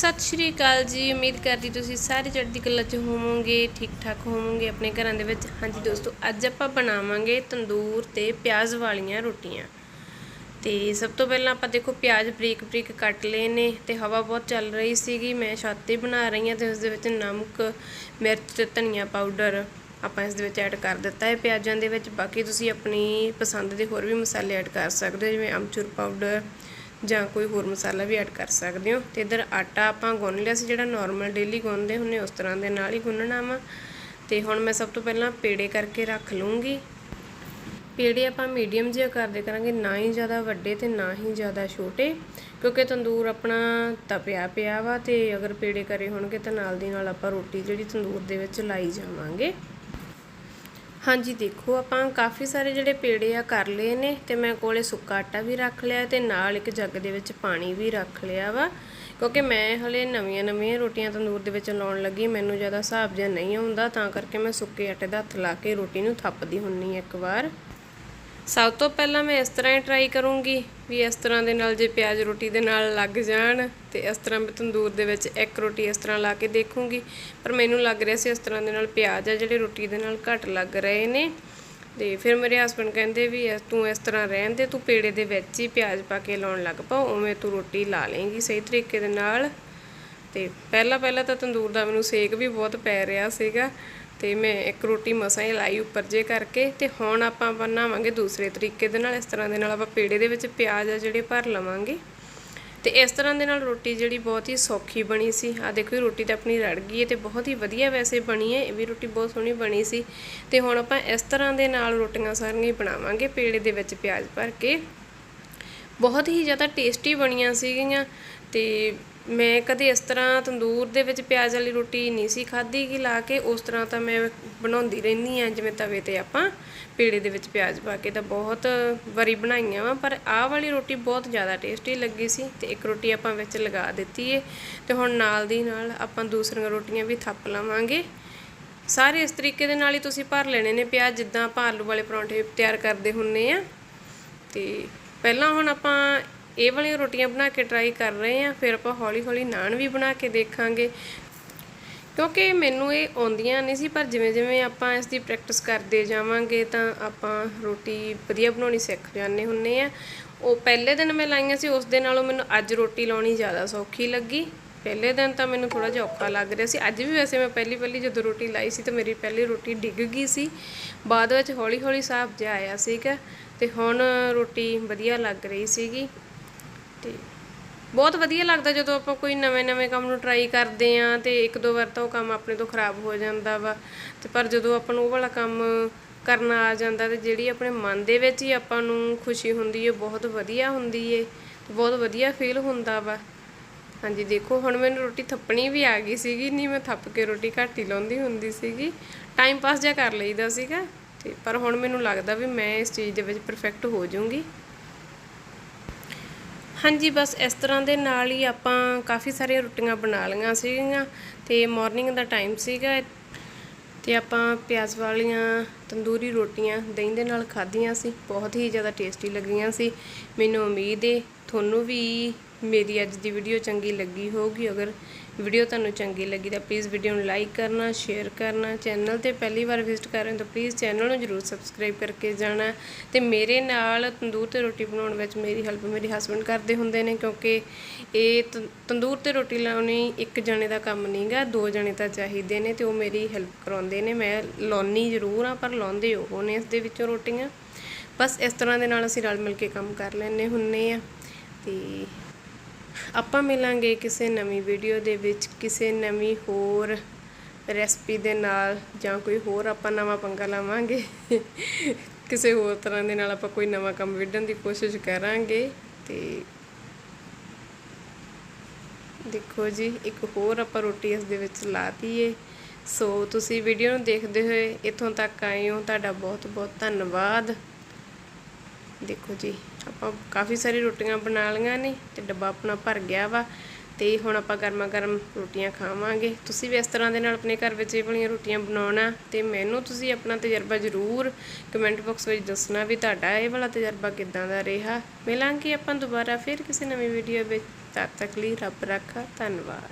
ਸਤਿ ਸ਼੍ਰੀ ਅਕਾਲ ਜੀ, ਉਮੀਦ ਕਰਦੀ ਤੁਸੀਂ ਸਾਰੇ ਚੜ੍ਹਦੀ ਕਲਾ 'ਚ ਹੋਵੋਗੇ ਠੀਕ ਠਾਕ ਹੋਵੋਗੇ ਆਪਣੇ ਘਰਾਂ ਦੇ ਵਿੱਚ। ਹਾਂਜੀ ਦੋਸਤੋ, ਅੱਜ ਆਪਾਂ ਬਣਾਵਾਂਗੇ ਤੰਦੂਰ ਤੇ ਪਿਆਜ਼ ਵਾਲੀਆਂ ਰੋਟੀਆਂ। ਤੇ ਸਭ ਤੋਂ ਪਹਿਲਾਂ ਆਪਾਂ ਦੇਖੋ ਪਿਆਜ਼ ਬਰੀਕ ਬਰੀਕ ਕੱਟ ਲਏ ਨੇ ਤੇ ਹਵਾ ਬਹੁਤ ਚੱਲ ਰਹੀ ਸੀਗੀ, ਮੈਂ ਛੱਤ ਤੇ ਬਣਾ ਰਹੀ ਹਾਂ ਤੇ ਉਸ ਦੇ ਵਿੱਚ ਨਮਕ, ਮਿਰਚ ਤੇ ਧਨੀਆ ਪਾਊਡਰ ਆਪਾਂ ਇਸ ਦੇ ਵਿੱਚ ਐਡ ਕਰ ਦਿੱਤਾ ਹੈ ਪਿਆਜ਼ਾਂ ਦੇ ਵਿੱਚ। ਬਾਕੀ ਤੁਸੀਂ ਆਪਣੀ ਪਸੰਦ ਦੇ ਹੋਰ ਵੀ ਮਸਾਲੇ ਐਡ ਕਰ ਸਕਦੇ ਹੋ, ਜਿਵੇਂ ਅਮਚੂਰ ਪਾਊਡਰ ਜਾਂ ਕੋਈ ਹੋਰ ਮਸਾਲਾ ਵੀ ਐਡ ਕਰ ਸਕਦੇ ਹੋ। ਤੇ ਇਧਰ ਆਟਾ ਆਪਾਂ ਗੁੰਨ ਲਿਆ ਸੀ, ਜਿਹੜਾ ਨਾਰਮਲ ਡੇਲੀ ਗੁੰਨਦੇ ਹੁੰਨੇ ਉਸ ਤਰ੍ਹਾਂ ਦੇ ਨਾਲ ਹੀ ਗੁੰਨਣਾ ਵਾ। ਤੇ ਹੁਣ ਮੈਂ ਸਭ ਤੋਂ ਪਹਿਲਾਂ ਪੇੜੇ ਕਰਕੇ ਰੱਖ ਲੂੰਗੀ ਪੇੜੇ ਆਪਾਂ ਮੀਡੀਅਮ ਜਿਹਾ ਕਰਦੇ ਕਰਾਂਗੇ, ਨਾ ਹੀ ਜ਼ਿਆਦਾ ਵੱਡੇ ਤੇ ਨਾ ਹੀ ਜ਼ਿਆਦਾ ਛੋਟੇ, ਕਿਉਂਕਿ ਤੰਦੂਰ ਆਪਣਾ ਤਪਿਆ ਪਿਆ ਵਾ ਤੇ ਅਗਰ ਪੇੜੇ ਕਰੇ ਹੋਣਗੇ ਤਾਂ ਨਾਲ ਦੀ ਨਾਲ ਆਪਾਂ ਰੋਟੀ ਜਿਹੜੀ ਤੰਦੂਰ ਦੇ ਵਿੱਚ ਲਾਈ ਜਾਵਾਂਗੇ। ਹਾਂਜੀ, ਦੇਖੋ, ਆਪਾਂ ਕਾਫੀ ਸਾਰੇ ਜਿਹੜੇ ਪੇੜੇ ਆ ਕਰ ਲਏ ਨੇ ਤੇ ਮੈਂ ਕੋਲੇ ਸੁੱਕਾ ਆਟਾ ਵੀ ਰੱਖ ਲਿਆ ਤੇ ਨਾਲ ਇੱਕ ਜੱਗ ਦੇ ਵਿੱਚ ਪਾਣੀ ਵੀ ਰੱਖ ਲਿਆ ਵਾ। ਕਿਉਂਕਿ ਮੈਂ ਹਲੇ ਨਵੀਆਂ ਨਵੀਆਂ ਰੋਟੀਆਂ ਤੰਦੂਰ ਦੇ ਵਿੱਚ ਲਾਉਣ ਲੱਗੀ, ਮੈਨੂੰ ਜ਼ਿਆਦਾ ਹਿਸਾਬ ਜਿਹਾ ਨਹੀਂ ਆਉਂਦਾ, ਤਾਂ ਕਰਕੇ ਮੈਂ ਸੁੱਕੇ ਆਟੇ ਦਾ ਹੱਥ ਲਾ ਕੇ ਰੋਟੀ ਨੂੰ ਥੱਪਦੀ ਹੁੰਨੀ ਇੱਕ ਵਾਰ। ਸਭ ਤੋਂ ਪਹਿਲਾਂ ਮੈਂ ਇਸ ਤਰ੍ਹਾਂ ਹੀ ਟਰਾਈ ਕਰੂੰਗੀ ਵੀ ਇਸ ਤਰ੍ਹਾਂ ਦੇ ਨਾਲ ਜੇ ਪਿਆਜ਼ ਰੋਟੀ ਦੇ ਨਾਲ ਲੱਗ ਜਾਣ ਤੇ ਇਸ ਤਰ੍ਹਾਂ ਮੈਂ ਤੰਦੂਰ ਦੇ ਵਿੱਚ ਇੱਕ ਰੋਟੀ ਇਸ ਤਰ੍ਹਾਂ ਲਾ ਕੇ ਦੇਖੂੰਗੀ। ਪਰ ਮੈਨੂੰ ਲੱਗ ਰਿਹਾ ਸੀ ਇਸ ਤਰ੍ਹਾਂ ਦੇ ਨਾਲ ਪਿਆਜ਼ ਆ ਜਿਹੜੇ ਰੋਟੀ ਦੇ ਨਾਲ ਘੱਟ ਲੱਗ ਰਹੇ ਨੇ। ਤੇ ਫਿਰ ਮੇਰੇ ਹਸਬੰਡ ਕਹਿੰਦੇ ਵੀ ਤੂੰ ਇਸ ਤਰ੍ਹਾਂ ਰਹਿਣ ਦੇ, ਤੂੰ ਪੇੜੇ ਦੇ ਵਿੱਚ ਹੀ ਪਿਆਜ਼ ਪਾ ਕੇ ਲਾਉਣ ਲੱਗ ਪਾ, ਉਵੇਂ ਤੂੰ ਰੋਟੀ ਲਾ ਲੇਂਗੀ ਸਹੀ ਤਰੀਕੇ ਦੇ ਨਾਲ। ਤੇ ਪਹਿਲਾਂ ਪਹਿਲਾਂ ਤਾਂ ਤੰਦੂਰ ਦਾ ਮੈਨੂੰ ਸੇਕ ਵੀ ਬਹੁਤ ਪੈ ਰਿਹਾ ਸੀਗਾ। ਤੇ ਮੈਂ ਇੱਕ ਰੋਟੀ ਮਸਾਂ ਹੀ ਲਾਈ ਉੱਪਰ ਜੇ ਕਰਕੇ ਤੇ ਹੁਣ ਆਪਾਂ ਬਣਾਵਾਂਗੇ ਦੂਸਰੇ ਤਰੀਕੇ ਦੇ ਨਾਲ। ਇਸ ਤਰ੍ਹਾਂ ਦੇ ਨਾਲ ਆਪਾਂ ਪੇੜੇ ਦੇ ਵਿੱਚ ਪਿਆਜ਼ ਆ ਜਿਹੜੇ ਭਰ ਲਵਾਂਗੇ। ਤੇ ਇਸ ਤਰ੍ਹਾਂ ਦੇ ਨਾਲ ਰੋਟੀ ਜਿਹੜੀ ਬਹੁਤ ਹੀ ਸੌਖੀ ਬਣੀ ਸੀ। ਆ ਦੇਖੋ ਇਹ ਰੋਟੀ ਤਾਂ ਆਪਣੀ ਰੜ ਗਈ ਹੈ ਤੇ ਬਹੁਤ ਹੀ ਵਧੀਆ ਵੈਸੇ ਬਣੀ ਹੈ। ਇਹ ਵੀ ਰੋਟੀ ਬਹੁਤ ਸੋਹਣੀ ਬਣੀ ਸੀ। ਤੇ ਹੁਣ ਆਪਾਂ ਇਸ ਤਰ੍ਹਾਂ ਦੇ ਨਾਲ ਰੋਟੀਆਂ ਸਾਰੀਆਂ ਹੀ ਬਣਾਵਾਂਗੇ ਪੇੜੇ ਦੇ ਵਿੱਚ ਪਿਆਜ਼ ਭਰ ਕੇ। ਬਹੁਤ ਹੀ ਜ਼ਿਆਦਾ ਟੇਸਟੀ ਬਣੀਆਂ ਸੀਗੀਆਂ ਤੇ ਮੈਂ ਕਦੇ ਇਸ ਤਰ੍ਹਾਂ ਤੰਦੂਰ ਦੇ ਵਿੱਚ ਪਿਆਜ਼ ਵਾਲੀ ਰੋਟੀ ਨਹੀਂ ਸੀ ਖਾਧੀ ਕਿ ਲਾ ਕੇ, ਉਸ ਤਰ੍ਹਾਂ ਤਾਂ ਮੈਂ ਬਣਾਉਂਦੀ ਰਹਿੰਦੀ ਆ ਜਿਵੇਂ ਤਵੇ ਤੇ ਆਪਾਂ ਪੇੜੇ ਦੇ ਵਿੱਚ ਪਿਆਜ਼ ਪਾ ਕੇ ਤਾਂ ਬਹੁਤ ਵਾਰੀ ਬਣਾਈਆਂ ਵਾ, ਪਰ ਆਹ ਵਾਲੀ ਰੋਟੀ ਬਹੁਤ ਜ਼ਿਆਦਾ ਟੇਸਟੀ ਲੱਗੀ ਸੀ ਤੇ ਇੱਕ ਰੋਟੀ ਆਪਾਂ ਵਿੱਚ ਲਗਾ ਦਿੱਤੀ ਏ ਤੇ ਹੁਣ ਨਾਲ ਦੀ ਨਾਲ ਆਪਾਂ ਦੂਸਰੀਆਂ ਰੋਟੀਆਂ ਵੀ ਥੱਪ ਲਵਾਂਗੇ। ਸਾਰੇ ਇਸ ਤਰੀਕੇ ਦੇ ਨਾਲ ਹੀ ਤੁਸੀਂ ਭਰ ਲੈਣੇ ਨੇ ਪਿਆਜ਼, ਜਿੱਦਾਂ ਆਪਾਂ ਆਲੂ ਵਾਲੇ ਪਰੌਂਠੇ ਤਿਆਰ ਕਰਦੇ ਹੁੰਨੇ ਆ। ਤੇ ਪਹਿਲਾਂ ਹੁਣ ਆਪਾਂ ਇਹ ਵਾਲੀਆਂ ਰੋਟੀਆਂ ਬਣਾ ਕੇ ਟਰਾਈ ਕਰ ਰਹੇ ਆ ਫਿਰ ਆਪਾਂ ਹੌਲੀ ਹੌਲੀ ਨਾਨ ਵੀ ਬਣਾ ਕੇ ਦੇਖਾਂਗੇ। ਕਿਉਂਕਿ ਮੈਨੂੰ ਇਹ ਆਉਂਦੀਆਂ ਨਹੀਂ ਸੀ, ਪਰ ਜਿਵੇਂ ਜਿਵੇਂ ਆਪਾਂ ਇਸ ਦੀ ਪ੍ਰੈਕਟਿਸ ਕਰਦੇ ਜਾਵਾਂਗੇ, ਤਾਂ ਆਪਾਂ ਰੋਟੀ ਵਧੀਆ ਬਣਾਉਣੀ ਸਿੱਖ ਜਾਂਦੇ ਹੁੰਨੇ ਆ ਉਹ ਪਹਿਲੇ ਦਿਨ ਮੈਂ ਲਾਈਆਂ ਸੀ, ਉਸ ਦੇ ਨਾਲੋਂ ਮੈਨੂੰ ਅੱਜ ਰੋਟੀ ਲਾਉਣੀ ਜ਼ਿਆਦਾ ਸੌਖੀ ਲੱਗੀ। ਪਹਿਲੇ ਦਿਨ ਤਾਂ ਮੈਨੂੰ ਥੋੜਾ ਜਿਹਾ ਔਖਾ ਲੱਗ ਰਿਹਾ ਸੀ। ਅੱਜ ਵੀ ਵੈਸੇ ਮੈਂ ਪਹਿਲੀ ਪਹਿਲੀ ਜਦੋਂ ਰੋਟੀ ਲਾਈ ਸੀ, ਤਾਂ ਮੇਰੀ ਪਹਿਲੀ ਰੋਟੀ ਡਿੱਗ ਗਈ ਸੀ। ਬਾਅਦ ਵਿੱਚ ਹੌਲੀ ਹੌਲੀ ਹਿਸਾਬ ਜਿਹਾ ਆਇਆ ਸੀਗਾ, ਤੇ ਹੁਣ ਰੋਟੀ ਵਧੀਆ ਲੱਗ ਰਹੀ ਸੀਗੀ। ਤੇ ਬਹੁਤ ਵਧੀਆ ਲੱਗਦਾ ਜਦੋਂ ਆਪਾਂ ਕੋਈ ਨਵੇਂ-ਨਵੇਂ ਕੰਮ ਨੂੰ ਟਰਾਈ ਕਰਦੇ ਆਂ ਤੇ ਇੱਕ ਦੋ ਵਾਰ ਤਾਂ ਉਹ ਕੰਮ ਆਪਣੇ ਤੋਂ ਖਰਾਬ ਹੋ ਜਾਂਦਾ ਵਾ। ਤੇ ਪਰ ਜਦੋਂ ਆਪਾਂ ਨੂੰ ਉਹ ਵਾਲਾ ਕੰਮ ਕਰਨਾ ਆ ਜਾਂਦਾ ਤੇ ਜਿਹੜੀ ਆਪਣੇ ਮਨ ਦੇ ਵਿੱਚ ਹੀ ਆਪਾਂ ਨੂੰ ਖੁਸ਼ੀ ਹੁੰਦੀ ਹੈ, ਬਹੁਤ ਵਧੀਆ ਹੁੰਦੀ ਏ ਬਹੁਤ ਵਧੀਆ ਫੀਲ ਹੁੰਦਾ ਵਾ। ਹਾਂਜੀ, ਦੇਖੋ, ਹੁਣ ਮੈਨੂੰ ਰੋਟੀ ਥੱਪਣੀ ਵੀ ਆ ਗਈ ਸੀਗੀ, ਨਹੀਂ ਮੈਂ ਥੱਪ ਕੇ ਰੋਟੀ ਘੱਟ ਹੀ ਲਾਉਂਦੀ ਹੁੰਦੀ ਸੀਗੀ। ਟਾਈਮ ਪਾਸ ਜਿਹਾ ਕਰ ਲਈਦਾ ਸੀਗਾ ਤੇ ਪਰ ਹੁਣ ਮੈਨੂੰ ਲੱਗਦਾ ਵੀ ਮੈਂ ਇਸ ਚੀਜ਼ ਦੇ ਵਿੱਚ ਪਰਫੈਕਟ ਹੋ ਜਾਊਂਗੀ। ਹਾਂਜੀ, ਬਸ ਇਸ ਤਰ੍ਹਾਂ ਦੇ ਨਾਲ ਹੀ ਆਪਾਂ ਕਾਫੀ ਸਾਰੀਆਂ ਰੋਟੀਆਂ ਬਣਾ ਲਈਆਂ ਸੀਗੀਆਂ ਤੇ ਮਾਰਨਿੰਗ ਦਾ ਟਾਈਮ ਸੀਗਾ ਤੇ ਆਪਾਂ ਪਿਆਜ਼ ਵਾਲੀਆਂ, ਤੰਦੂਰੀ ਰੋਟੀਆਂ ਦਹੀਂ ਦੇ ਨਾਲ ਖਾਧੀਆਂ ਸੀ, ਬਹੁਤ ਹੀ ਜ਼ਿਆਦਾ ਟੇਸਟੀ ਲੱਗੀਆਂ ਸੀ। ਮੈਨੂੰ ਉਮੀਦ ਹੈ ਤੁਹਾਨੂੰ ਵੀ ਮੇਰੀ ਅੱਜ ਦੀ ਵੀਡੀਓ ਚੰਗੀ ਲੱਗੀ ਹੋਊਗੀ। ਅਗਰ ਵੀਡੀਓ ਤੁਹਾਨੂੰ ਚੰਗੀ ਲੱਗੀ ਤਾਂ ਪਲੀਜ਼ ਵੀਡੀਓ ਨੂੰ ਲਾਈਕ ਕਰਨਾ ਸ਼ੇਅਰ ਕਰਨਾ ਚੈਨਲ ਤੇ ਪਹਿਲੀ ਵਾਰ ਵਿਜ਼ਿਟ ਕਰ ਰਹੇ ਹੋ ਤਾਂ ਪਲੀਜ਼ ਚੈਨਲ ਨੂੰ ਜਰੂਰ ਸਬਸਕ੍ਰਾਈਬ ਕਰਕੇ ਜਾਣਾ। ਤੇ ਮੇਰੇ ਨਾਲ ਤੰਦੂਰ ਤੇ ਰੋਟੀ ਬਣਾਉਣ ਵਿੱਚ ਮੇਰੀ ਹੈਲਪ ਮੇਰੇ ਹਸਬੰਡ ਕਰਦੇ ਹੁੰਦੇ ਨੇ ਕਿਉਂਕਿ ਇਹ ਤ- ਤੰਦੂਰ ਤੇ ਰੋਟੀ ਲਾਉਣੀ ਇੱਕ ਜਣੇ ਦਾ ਕੰਮ ਨਹੀਂਗਾ, ਦੋ ਜਣੇ ਤਾਂ ਚਾਹੀਦੇ ਨੇ ਤੇ ਉਹ ਮੇਰੀ ਹੈਲਪ ਕਰਾਉਂਦੇ ਨੇ। ਮੈਂ ਲਾਉਣੀ ਜ਼ਰੂਰ ਆ ਪਰ ਲਾਉਂਦੇ ਉਹ ਨੇ ਇਸ ਦੇ ਵਿੱਚੋਂ ਰੋਟੀਆਂ। ਬਸ ਇਸ ਤਰ੍ਹਾਂ ਦੇ ਨਾਲ ਅਸੀਂ ਰਲ ਮਿਲ ਕੇ ਕੰਮ ਕਰ ਲੈਂਦੇ ਹੁੰਨੇ ਆ ਤੇ ਆਪਾਂ ਮਿਲਾਂਗੇ ਕਿਸੇ ਨਵੀਂ ਵੀਡੀਓ ਦੇ ਵਿੱਚ, ਕਿਸੇ ਨਵੀਂ ਹੋਰ ਰੈਸਪੀ ਦੇ ਨਾਲ ਜਾਂ ਕੋਈ ਹੋਰ ਆਪਾਂ ਨਵਾਂ ਪੰਗਾ ਲਾਵਾਂਗੇ। ਕਿਸੇ ਹੋਰ ਤਰ੍ਹਾਂ ਦੇ ਨਾਲ ਆਪਾਂ ਕੋਈ ਨਵਾਂ ਕੰਮ ਵਿੱਢਣ ਦੀ ਕੋਸ਼ਿਸ਼ ਕਰਾਂਗੇ ਤੇ ਦੇਖੋ ਜੀ, ਇੱਕ ਹੋਰ ਆਪਾਂ ਰੋਟੀ ਇਸ ਦੇ ਵਿੱਚ ਲਾ ਏ ਸੋ ਤੁਸੀਂ ਵੀਡੀਓ ਨੂੰ ਦੇਖਦੇ ਹੋਏ ਇੱਥੋਂ ਤੱਕ ਆਏ ਹੋ। ਤੁਹਾਡਾ ਬਹੁਤ ਬਹੁਤ ਧੰਨਵਾਦ। ਦੇਖੋ ਜੀ, ਆਪਾਂ ਕਾਫੀ ਸਾਰੀ ਰੋਟੀਆਂ ਬਣਾ ਲਈਆਂ ਨੇ ਤੇ ਡੱਬਾ ਆਪਣਾ ਭਰ ਗਿਆ ਵਾ ਤੇ ਹੁਣ ਆਪਾਂ ਗਰਮਾ ਗਰਮ ਰੋਟੀਆਂ ਖਾਵਾਂਗੇ। ਤੁਸੀਂ ਵੀ ਇਸ ਤਰ੍ਹਾਂ ਦੇ ਨਾਲ ਆਪਣੇ ਘਰ ਵਿੱਚ ਇਹ ਵਾਲੀਆਂ ਰੋਟੀਆਂ ਬਣਾਉਣਾ ਤੇ ਮੈਨੂੰ ਤੁਸੀਂ ਆਪਣਾ ਤਜਰਬਾ ਜ਼ਰੂਰ ਕਮੈਂਟ ਬਾਕਸ ਵਿੱਚ ਦੱਸਣਾ ਵੀ ਤੁਹਾਡਾ ਇਹ ਵਾਲਾ ਤਜਰਬਾ ਕਿੱਦਾਂ ਦਾ ਰਿਹਾ। ਮਿਲਾਂਗੇ ਆਪਾਂ ਦੁਬਾਰਾ ਫਿਰ ਕਿਸੇ ਨਵੀਂ ਵੀਡੀਓ ਵਿੱਚ। ਤਦ ਤੱਕ ਲਈ ਰੱਬ ਰਾਖਾ, ਧੰਨਵਾਦ।